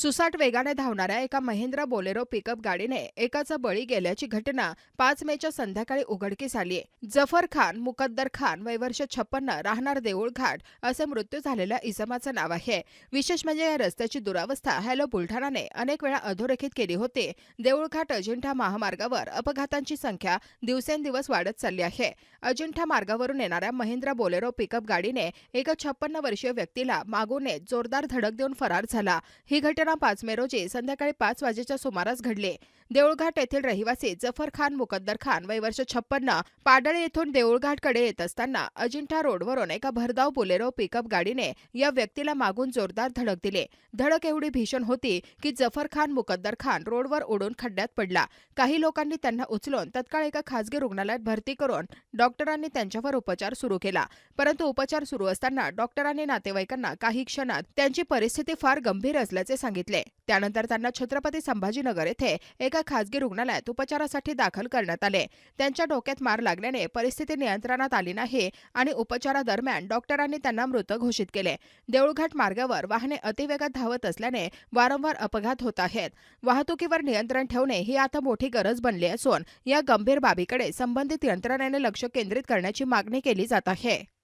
सुसाट वेगाने धावणाऱ्या एका महिंद्रा बोलेरो पिकअप गाडीने एकाचा बळी गेल्याची घटना पाच मेच्या संध्याकाळी उघडकीस आली आहे. जफर खान मुकद्दर खान वय वर्ष छप्पन्न राहणार देऊळ घाट असे मृत्यू झालेल्या इसमाचं नाव आहे. विशेष म्हणजे या रस्त्याची दुरावस्था हॅलो बुलढाणाने अनेक वेळा अधोरेखित केली होती. देऊळघाट अजिंठा महामार्गावर अपघातांची संख्या दिवसेंदिवस वाढत चालली आहे. अजिंठा मार्गावरून येणाऱ्या महिंद्रा बोलेरो पिकअप गाडीने एका छप्पन्न वर्षीय व्यक्तीला मागून जोरदार धडक देऊन फरार झाला. ही घटना पाच मे रोजी संध्याकाळी पाच वाजेच्या सुमारास घडली. देऊळघाट येथील रहिवासी जफर खान मुकद्दर खान वय वर्ष छप्पन्न पाडळे येथून देऊळघाटकडे येत असताना अजिंठा रोडवरून एका भरधाव बोलेरो पिकअप गाडीने या व्यक्तीला मागून जोरदार धडक दिली. धडक एवढी भीषण होती की जफर खान मुकद्दर खान रोडवर उडून खड्ड्यात पडला. काही लोकांनी त्यांना उचलून तत्काळ एका खासगी रुग्णालयात भरती करून डॉक्टरांनी त्यांच्यावर उपचार सुरू केला. परंतु उपचार सुरू असताना डॉक्टरांनी नातेवाईकांना काही क्षणात त्यांची परिस्थिती फार गंभीर असल्याचे सांगितले. त्यानंतर त्यांना छत्रपती संभाजीनगर येथे एका एका खासगी रुग्णालयात उपचारासाठी दाखल करण्यात आले. त्यांच्या डोक्यात मार लागल्याने परिस्थिती नियंत्रणात आली नाही आणि उपचारादरम्यान डॉक्टरांनी त्यांना मृत घोषित केले. देऊळघाट मार्गावर वाहने अतिवेगात धावत असल्याने वारंवार अपघात होत आहेत. वाहतुकीवर नियंत्रण ठेवणे ही आता मोठी गरज बनली असून या गंभीर बाबीकडे संबंधित यंत्रणेने लक्ष केंद्रित करण्याची मागणी केली जात आहे.